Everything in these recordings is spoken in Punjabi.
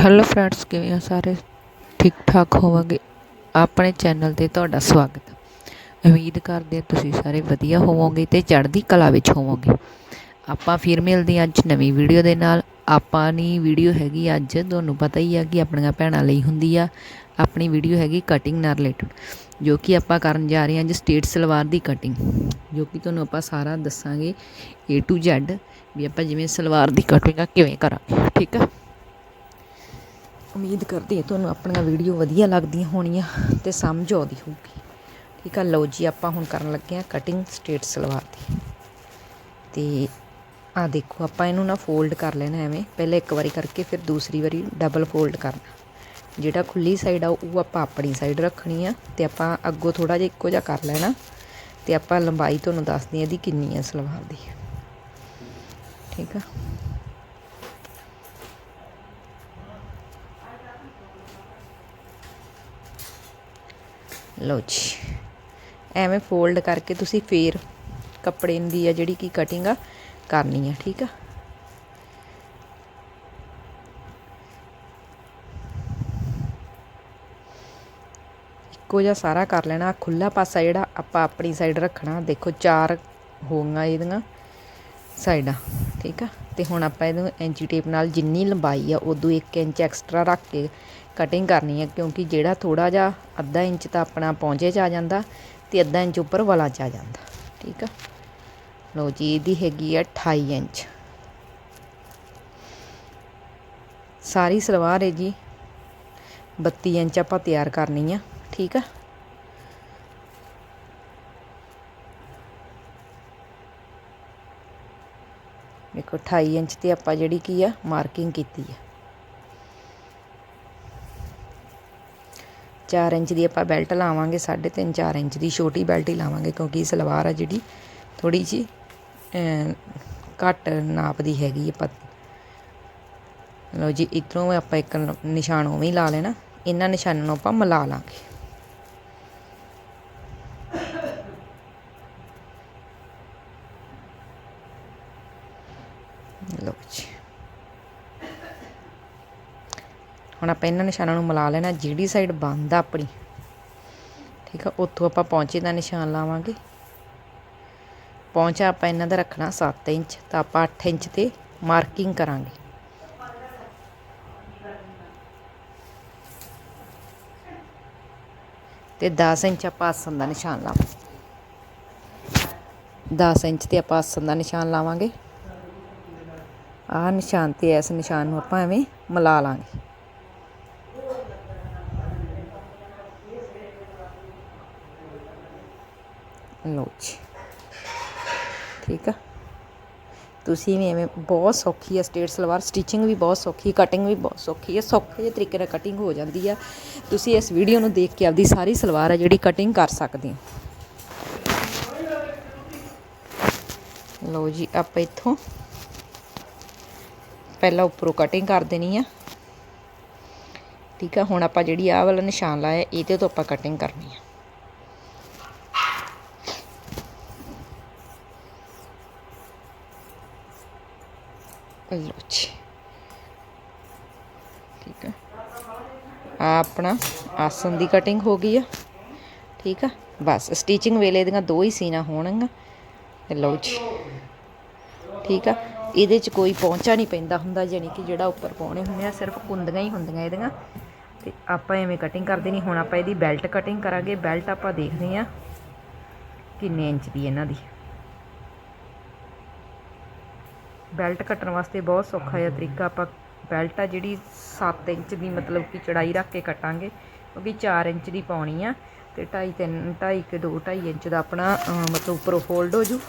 ਹੈਲੋ ਫਰੈਂਡਸ ਕਿਵੇਂ ਆ ਸਾਰੇ? ਠੀਕ ਠਾਕ ਹੋਵਾਂਗੇ? ਆਪਣੇ ਚੈਨਲ ਤੇ ਤੁਹਾਡਾ ਸਵਾਗਤ ਹੈ। ਉਮੀਦ ਕਰਦੇ ਹਾਂ ਤੁਸੀਂ ਸਾਰੇ ਵਧੀਆ ਹੋਵੋਗੇ ਤੇ ਚੜ੍ਹਦੀ ਕਲਾ ਵਿੱਚ ਹੋਵੋਗੇ। ਆਪਾਂ ਫਿਰ ਮਿਲਦੇ ਹਾਂ ਅੱਜ ਨਵੀਂ ਵੀਡੀਓ ਦੇ ਨਾਲ। ਆਪਾਂ ਦੀ ਵੀਡੀਓ ਹੈਗੀ ਅੱਜ, ਤੁਹਾਨੂੰ ਪਤਾ ਹੀ ਆ ਕਿ ਆਪਣੀਆਂ ਭੈਣਾਂ ਲਈ ਹੁੰਦੀ ਆ। ਆਪਣੀ ਵੀਡੀਓ ਹੈਗੀ ਕਟਿੰਗ ਨਾਲ ਰਿਲੇਟਡ ਜੋ ਕਿ ਆਪਾਂ ਕਰਨ ਜਾ ਰਹੇ ਹਾਂ ਅੱਜ ਸਟੇਟ ਸਲਵਾਰ ਦੀ ਕਟਿੰਗ ਜੋ ਕਿ ਤੁਹਾਨੂੰ ਆਪਾਂ ਸਾਰਾ ਦੱਸਾਂਗੇ A to Z ਵੀ ਆਪਾਂ ਜਿਵੇਂ ਸਲਵਾਰ ਦੀ ਕਟਿੰਗ ਆ, ਕਿਵੇਂ ਕਰਾਂਗੇ। ਠੀਕ ਆ? ਉਮੀਦ ਕਰਦੀ ਹਾਂ ਤੁਹਾਨੂੰ ਆਪਣੀਆਂ ਵੀਡੀਓ ਵਧੀਆ ਲੱਗਦੀਆਂ ਹੋਣੀਆਂ ਤੇ ਸਮਝ ਆਉਂਦੀ ਹੋਊਗੀ। ਠੀਕ ਆ, ਲਓ ਜੀ, ਆਪਾਂ ਹੁਣ ਕਰਨ ਲੱਗੇ ਆ ਕਟਿੰਗ ਸਟੇਟ ਸਲਵਾਰ ਦੀ। ਤੇ ਆ ਦੇਖੋ, ਆਪਾਂ ਇਹਨੂੰ ਨਾ ਫੋਲਡ ਕਰ ਲੈਣਾ ਐਵੇਂ। ਪਹਿਲੇ ਇੱਕ ਵਾਰੀ ਕਰਕੇ ਫਿਰ ਦੂਸਰੀ ਵਾਰੀ ਡਬਲ ਫੋਲਡ ਕਰਨਾ। ਜਿਹੜਾ ਖੁੱਲੀ ਸਾਈਡ ਆ, ਉਹ ਆਪਾਂ ਆਪਣੀ ਸਾਈਡ ਰੱਖਣੀ ਆ ਤੇ ਆਪਾਂ ਅੱਗੋਂ ਥੋੜਾ ਜਿਹਾ ਇੱਕੋ ਜਿਹਾ ਕਰ ਲੈਣਾ। ਤੇ ਆਪਾਂ ਲੰਬਾਈ ਤੁਹਾਨੂੰ ਦੱਸਦੀ ਆ ਇਹਦੀ ਕਿੰਨੀ ਆ ਸਲਵਾਰ ਦੀ। ਠੀਕ ਆ? ਲਓ ਜੀ। ਐਵੇਂ ਫੋਲਡ ਕਰਕੇ ਤੁਸੀਂ ਫੇਰ ਕੱਪੜੇ ਦੀ ਆ ਜਿਹੜੀ ਕੀ ਕਟਿੰਗ ਆ ਕਰਨੀ ਆ, ਠੀਕ ਆ? ਇੱਕੋ ਜਿਹਾ ਸਾਰਾ ਕਰ ਲੈਣਾ ਖੁੱਲਾ ਪਾਸਾ ਜਿਹੜਾ ਆਪਾਂ ਆਪਣੀ ਸਾਈਡ ਰੱਖਣਾ, ਦੇਖੋ ਚਾਰ ਹੋਗੀਆਂ ਇਹਦੀਆਂ ਸਾਈਡਾਂ, ਠੀਕ ਆ? ਤੇ ਹੁਣ ਆਪਾਂ ਇਹਨੂੰ ਐਂਚੀ ਟੇਪ ਨਾਲ ਜਿੰਨੀ ਲੰਬਾਈ ਆ, ਉਦੋਂ 1 ਇੰਚ ਐਕਸਟਰਾ ਰੱਖ ਕੇ ਕਟਿੰਗ ਕਰਨੀ ਹੈ ਕਿਉਂਕਿ ਜਿਹੜਾ ਥੋੜ੍ਹਾ ਜਿਹਾ ਅੱਧਾ ਇੰਚ ਤਾਂ ਆਪਣਾ ਪੌਂਚੇ 'ਚ ਆ ਜਾਂਦਾ ਅਤੇ ਅੱਧਾ ਇੰਚ ਉੱਪਰ ਵਲਾ 'ਚ ਆ ਜਾਂਦਾ। ਠੀਕ ਆ? ਲਓ ਜੀ, ਇਹਦੀ ਹੈਗੀ ਆ 28 ਇੰਚ। ਸਾਰੀ ਸਲਵਾਰ ਹੈ ਜੀ। 32 ਇੰਚ ਆਪਾਂ ਤਿਆਰ ਕਰਨੀ ਆ। ਠੀਕ ਆ? ਦੇਖੋ 28 ਇੰਚ ਤੇ ਆਪਾਂ ਜਿਹੜੀ ਕੀ ਆ ਮਾਰਕਿੰਗ ਕੀਤੀ ਆ। 4 ਇੰਚ ਦੀ ਆਪਾਂ ਬੈਲਟ ਲਾਵਾਂਗੇ 3.5 4 ਇੰਚ ਦੀ ਛੋਟੀ ਬੈਲਟ ਹੀ ਲਾਵਾਂਗੇ, ਕਿਉਂਕਿ ਸਲਵਾਰ ਆ ਜਿਹੜੀ ਥੋੜੀ ਜੀ ਘੱਟ ਨਾਪ ਦੀ ਹੈਗੀ ਹੈ ਪਤ ਲਓ ਜੀ, ਇਧਰੋਂ ਆਪਾਂ ਇੱਕ ਨਿਸ਼ਾਨ ਉਵੇਂ ਹੀ ਲਾ ਲੈਣਾ, ਇਹਨਾਂ ਨਿਸ਼ਾਨਾਂ ਨੂੰ ਆਪਾਂ ਮਿਲਾ ਲਾਂਗੇ। ਲਓ ਜੀ। ਹੁਣ ਆਪਾਂ ਇਹਨਾਂ ਨਿਸ਼ਾਨਾਂ ਨੂੰ ਮਿਲਾ ਲੈਣਾ, ਜਿਹੜੀ ਸਾਈਡ ਬੰਦ ਆ ਆਪਣੀ। ਠੀਕ ਆ, ਉੱਥੋਂ ਆਪਾਂ ਪਹੁੰਚੇ ਦਾ ਨਿਸ਼ਾਨ ਲਾਵਾਂਗੇ। ਪਹੁੰਚਾ ਆਪਾਂ ਇਹਨਾਂ ਦਾ ਰੱਖਣਾ 7 ਇੰਚ, ਤਾਂ ਆਪਾਂ 8 ਇੰਚ ਤੇ ਮਾਰਕਿੰਗ ਕਰਾਂਗੇ। ਤੇ 10 ਇੰਚ ਆਪਾਂ ਆਸਨ ਦਾ ਨਿਸ਼ਾਨ ਲਾਵਾਂਗੇ। 10 ਇੰਚ ਤੇ ਆਪਾਂ ਆਸਨ ਦਾ ਨਿਸ਼ਾਨ ਲਾਵਾਂਗੇ। ਆਹ ਨਿਸ਼ਾਨ ਤੇ ਇਸ ਨਿਸ਼ਾਨ ਨੂੰ ਆਪਾਂ ਐਵੇਂ ਮਿਲਾ ਲਾਂਗੇ। ਲਓ ਜੀ। ਠੀਕ ਆ? ਤੁਸੀਂ ਵੀ ਐਵੇਂ ਬਹੁਤ ਸੌਖੀ ਆ ਸਟੇਟ ਸਲਵਾਰ। ਸਟਿਚਿੰਗ ਵੀ ਬਹੁਤ ਸੌਖੀ ਕਟਿੰਗ ਵੀ ਬਹੁਤ ਸੌਖੀ ਹੈ ਸੌਖੇ ਜਿਹੇ ਤਰੀਕੇ ਨਾਲ ਕਟਿੰਗ ਹੋ ਜਾਂਦੀ ਆ। ਤੁਸੀਂ ਇਸ ਵੀਡੀਓ ਨੂੰ ਦੇਖ ਕੇ ਆਪਦੀ ਸਾਰੀ ਸਲਵਾਰ ਆ ਜਿਹੜੀ ਕਟਿੰਗ ਕਰ ਸਕਦੇ ਹੋ। ਲਓ ਜੀ, ਆਪਾਂ ਇੱਥੋਂ ਪਹਿਲਾਂ ਉੱਪਰੋਂ ਕਟਿੰਗ ਕਰ ਦੇਣੀ ਆ। ਠੀਕ ਆ? ਹੁਣ ਆਪਾਂ ਜਿਹੜੀ ਆਹ ਵਾਲਾ ਨਿਸ਼ਾਨ ਲਾਇਆ, ਇਹਦੇ ਤੋਂ ਆਪਾਂ ਕਟਿੰਗ ਕਰਨੀ ਆ। ਲਓ ਜੀ। ਠੀਕ ਆ। ਆ ਆਪਣਾ ਆਸਨ ਦੀ ਕਟਿੰਗ ਹੋ ਗਈ ਆ। ਠੀਕ ਆ। ਬਸ ਸਟੀਚਿੰਗ ਵੇਲੇ ਦੀਆਂ ਦੋ ਹੀ ਸੀਨਾ ਹੋਣਗੀਆਂ। ਲਓ ਜੀ। ਠੀਕ ਆ। ਇਹਦੇ 'ਚ ਕੋਈ ਪਹੁੰਚਾ ਨਹੀਂ ਪੈਂਦਾ ਹੁੰਦਾ ਯਾਨੀ ਕਿ ਜਿਹੜਾ ਉੱਪਰ ਪਾਉਣੇ ਹੁੰਦੇ ਆ, ਸਿਰਫ ਕੁੰਦੀਆਂ ਹੀ ਹੁੰਦੀਆਂ ਇਹਦੀਆਂ। ਤੇ ਆਪਾਂ ਐਵੇਂ ਕਟਿੰਗ ਕਰਦੇ ਨਹੀਂ। ਹੁਣ ਆਪਾਂ ਇਹਦੀ ਬੈਲਟ ਕਟਿੰਗ ਕਰਾਂਗੇ। ਬੈਲਟ ਆਪਾਂ ਦੇਖਦੇ ਆ ਕਿੰਨੇ ਇੰਚ ਦੀ ਇਹਨਾਂ ਦੀ। ਬੈਲਟ ਕੱਟਣ ਵਾਸਤੇ ਬਹੁਤ ਸੌਖਾ ਜਿਹਾ ਤਰੀਕਾ ਆਪਾਂ ਬੈਲਟ ਆ ਜਿਹੜੀ 7 ਇੰਚ ਦੀ ਮਤਲਬ ਕਿ ਚੜਾਈ ਰੱਖ ਕੇ ਕੱਟਾਂਗੇ ਵੀ 4 ਇੰਚ ਦੀ ਪਾਉਣੀ ਆ ਤੇ 2.5 3 2.5 ਕੇ 2 2.5 ਇੰਚ ਦਾ ਆਪਣਾ ਮਤਲਬ ਉੱਪਰੋਂ ਫੋਲਡ ਹੋ ਜੂ।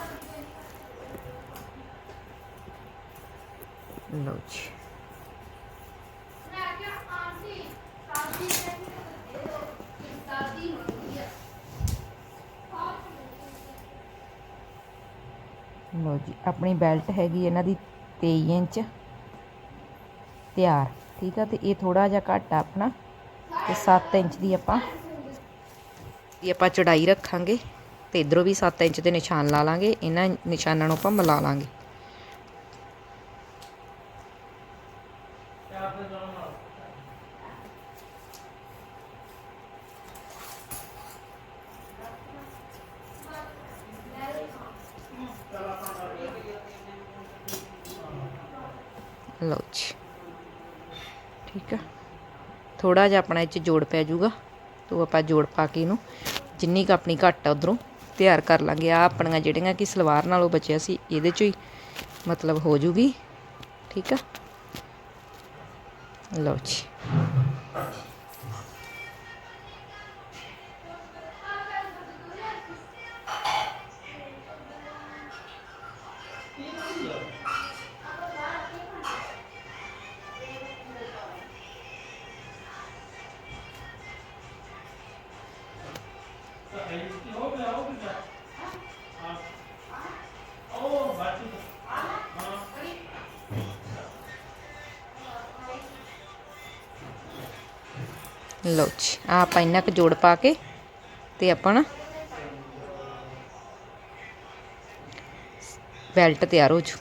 ਲਓ ਜੀ। ਲਓ ਜੀ, ਆਪਣੀ ਬੈਲਟ ਹੈਗੀ ਇਹਨਾਂ ਦੀ 23 ਇੰਚ। ਤਿਆਰ, ਠੀਕ ਆ, ਤੇ ਇਹ ਥੋੜਾ ਜਿਹਾ ਘੱਟ ਆ ਆਪਣਾ, ਤੇ 7 ਇੰਚ ਦੀ ਆਪਾਂ ਦੀ ਆਪਾਂ ਚੜਾਈ ਰੱਖਾਂਗੇ, ਤੇ ਇਧਰੋਂ ਵੀ 7 ਇੰਚ ਦੇ ਨਿਸ਼ਾਨ ਲਾ ਲਾਂਗੇ, ਇਹਨਾਂ ਨਿਸ਼ਾਨਾਂ ਨੂੰ ਆਪਾਂ ਮਿਲਾ ਲਾਂਗੇ। ਲਓ ਜੀ। ਠੀਕ ਆ। ਥੋੜਾ ਜਿਹਾ ਆਪਣਾ ਇਹ ਚ ਜੋੜ ਪੈ ਜਾਊਗਾ। ਤੋ ਆਪਾਂ ਜੋੜ ਪਾ ਕੇ ਇਹਨੂੰ ਜਿੰਨੀ ਕੁ ਆਪਣੀ ਘੱਟ ਆ ਉਧਰੋਂ ਤਿਆਰ ਕਰ ਲਾਂਗੇ। ਆ ਆਪਣੀਆਂ ਜਿਹੜੀਆਂ ਕਿ ਸਲਵਾਰ ਨਾਲੋਂ ਬਚਿਆ ਸੀ, ਇਹਦੇ ਚੋਂ ਹੀ ਮਤਲਬ ਹੋ ਜੂਗੀ ਠੀਕ ਆ। ਲਓ ਜੀ। ਲਓ ਜੀ ਆ ਆਪਾਂ ਇੰਨਾ ਕੁ ਜੋੜ ਪਾ ਕੇ ਤੇ ਆਪਾਂ ਨਾ ਬੈਲਟ ਤਿਆਰ ਹੋ ਜੂ।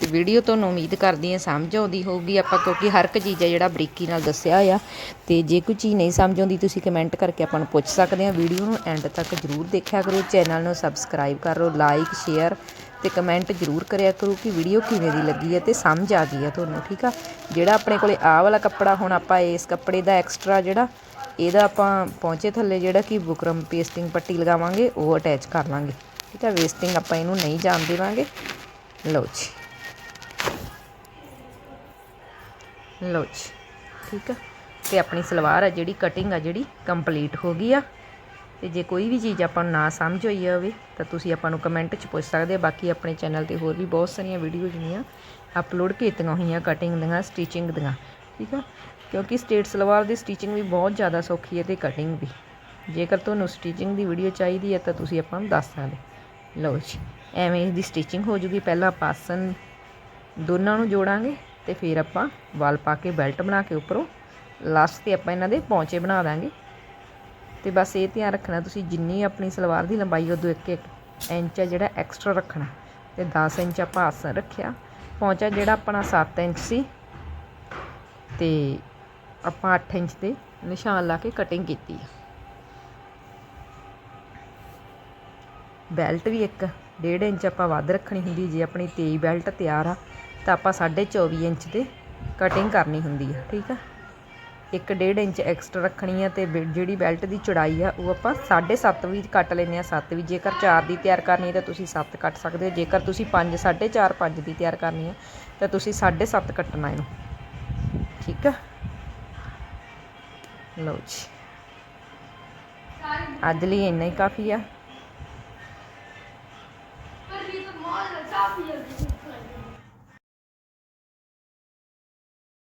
ਤੇ ਵੀਡੀਓ ਤੁਹਾਨੂੰ ਉਮੀਦ ਕਰਦੀ ਹਾਂ ਸਮਝ ਆਉਂਦੀ ਹੋਊਗੀ ਆਪਾਂ, ਕਿਉਂਕਿ ਹਰ ਇੱਕ ਚੀਜ਼ ਹੈ ਜਿਹੜਾ ਬਰੀਕੀ ਨਾਲ ਦੱਸਿਆ ਆ। ਤੇ ਜੇ ਕੋਈ ਚੀਜ਼ ਨਹੀਂ ਸਮਝ ਆਉਂਦੀ, ਤੁਸੀਂ ਕਮੈਂਟ ਕਰਕੇ ਆਪਾਂ ਨੂੰ ਪੁੱਛ ਸਕਦੇ ਆ ਵੀਡੀਓ ਨੂੰ ਐਂਡ ਤੱਕ ਜਰੂਰ ਦੇਖਿਆ ਕਰੋ। ਚੈਨਲ ਨੂੰ ਸਬਸਕ੍ਰਾਈਬ ਕਰੋ ਲਾਈਕ ਸ਼ੇਅਰ ਤੇ ਕਮੈਂਟ ਜਰੂਰ ਕਰਿਆ ਕਰੋ ਕਿ ਵੀਡੀਓ ਕਿਵੇਂ ਦੀ ਲੱਗੀ ਹੈ ਤੇ ਸਮਝ ਆ ਗਈ ਹੈ ਤੁਹਾਨੂੰ, ਠੀਕ ਆ? ਜਿਹੜਾ ਆਪਣੇ ਕੋਲੇ ਆਹ ਵਾਲਾ ਕੱਪੜਾ ਹੁਣ ਆਪਾਂ ਇਸ ਕੱਪੜੇ ਦਾ ਐਕਸਟਰਾ ਜਿਹੜਾ, ਇਹਦਾ ਆਪਾਂ ਪਹੁੰਚੇ ਥੱਲੇ ਜਿਹੜਾ ਕਿ ਬੁਕਰਮ ਪੇਸਟਿੰਗ ਪੱਟੀ ਲਗਾਵਾਂਗੇ, ਉਹ ਅਟੈਚ ਕਰ ਲਾਂਗੇ, ਠੀਕ ਆ? ਵੇਸਟਿੰਗ ਆਪਾਂ ਇਹਨੂੰ ਨਹੀਂ ਜਾਣ ਦੇਵਾਂਗੇ। ਲਓ ਜੀ। ਲਓ ਜੀ, ਠੀਕ ਆ? ਤੇ ਆਪਣੀ ਸਲਵਾਰ ਆ ਜਿਹੜੀ ਕਟਿੰਗ ਆ ਜਿਹੜੀ ਕੰਪਲੀਟ ਹੋ ਗਈ ਆ। ਤੇ ਜੇ ਕੋਈ ਵੀ ਚੀਜ਼ ਆਪਾਂ ਨੂੰ ਨਾ ਸਮਝ ਹੋਈ ਹੋਵੇ, ਤਾਂ ਤੁਸੀਂ ਆਪਾਂ ਨੂੰ ਕਮੈਂਟ 'ਚ ਪੁੱਛ ਸਕਦੇ ਆ। ਬਾਕੀ ਆਪਣੇ ਚੈਨਲ ਤੇ ਹੋਰ ਵੀ ਬਹੁਤ ਸਾਰੀਆਂ ਵੀਡੀਓ ਜਿਹੜੀਆਂ ਅਪਲੋਡ ਕੀਤੀਆਂ ਹੋਈਆਂ ਕਟਿੰਗ ਦੀਆਂ ਸਟਿਚਿੰਗ ਦੀਆਂ, ਠੀਕ ਆ? ਕਿਉਂਕਿ ਸਟੇਟ ਸਲਵਾਰ ਦੀ ਸਟਿਚਿੰਗ ਵੀ ਬਹੁਤ ਜ਼ਿਆਦਾ ਸੌਖੀ ਹੈ ਤੇ ਕਟਿੰਗ ਵੀ। ਜੇਕਰ ਤੁਹਾਨੂੰ ਸਟਿਚਿੰਗ ਦੀ ਵੀਡੀਓ ਚਾਹੀਦੀ ਹੈ ਤਾਂ ਤੁਸੀਂ ਆਪਾਂ ਨੂੰ ਦੱਸ ਸਕਦੇ ਲਓ ਜੀ, ਐਵੇਂ ਇਸ ਦੀ ਸਟਿਚਿੰਗ ਹੋ ਜੂਗੀ। ਪਹਿਲਾਂ ਪਾਸਨ ਦੋਨਾਂ ਨੂੰ ਜੋੜਾਂਗੇ ਤੇ ਫਿਰ ਆਪਾਂ ਵਾਲ ਪਾ ਕੇ ਬੈਲਟ ਬਣਾ ਕੇ ਉੱਪਰੋਂ ਲਾਸਟ ਤੇ ਆਪਾਂ ਇਹਨਾਂ ਦੇ ਪੌਂਚੇ ਬਣਾ ਦਾਂਗੇ। ਤੇ ਬਸ ਇਹ ਧਿਆਨ ਰੱਖਣਾ, ਤੁਸੀਂ ਜਿੰਨੀ ਆਪਣੀ ਸਲਵਾਰ ਦੀ ਲੰਬਾਈ, ਉਦੋਂ ਇੱਕ ਇੱਕ ਇੰਚ ਆ ਜਿਹੜਾ ਐਕਸਟਰਾ ਰੱਖਣਾ ਤੇ 10 ਇੰਚ ਆਪਾਂ ਆਸਨ ਰੱਖਿਆ। ਪੌਂਚਾ ਜਿਹੜਾ ਆਪਣਾ 7 ਇੰਚ ਸੀ ਤੇ ਆਪਾਂ 8 ਇੰਚ ਤੇ ਨਿਸ਼ਾਨ ਲਾ ਕੇ ਕਟਿੰਗ ਕੀਤੀ ਆ। ਬੈਲਟ ਵੀ ਇੱਕ 1.5 ਇੰਚ ਆਪਾਂ ਵੱਧ ਰੱਖਣੀ ਹੁੰਦੀ, ਜੇ ਆਪਣੀ 23 ਬੈਲਟ ਤਿਆਰ ਆ ਤਾਂ ਆਪਾਂ 24.5 ਇੰਚ ਤੇ ਕਟਿੰਗ ਕਰਨੀ ਹੁੰਦੀ ਆ, ਠੀਕ ਆ? ਇੱਕ ਡੇਢ ਇੰਚ ਐਕਸਟਰਾ ਰੱਖਣੀ ਆ ਤੇ ਜਿਹੜੀ ਬੈਲਟ ਦੀ ਚੌੜਾਈ ਆ, ਉਹ ਆਪਾਂ 7.5 ਵੀ ਕੱਟ ਲੈਂਦੇ ਆ, ਸੱਤ ਵੀ। ਜੇਕਰ ਚਾਰ ਦੀ ਤਿਆਰ ਕਰਨੀ ਤਾਂ ਤੁਸੀਂ ਸੱਤ ਕੱਟ ਸਕਦੇ ਹੋ। ਜੇਕਰ ਤੁਸੀਂ 5 4.5 5 ਦੀ ਤਿਆਰ ਕਰਨੀ ਆ, ਤਾਂ ਤੁਸੀਂ 7.5 ਕੱਟਣਾ ਇਹਨੂੰ। ਠੀਕ ਆ? ਲਓ ਜੀ। ਅੱਜ ਲਈ ਇੰਨਾ ਹੀ ਕਾਫੀ ਆ। ਪਰ ਵੀ ਤਾਂ ਮਾਲ ਕਾਫੀ ਆ।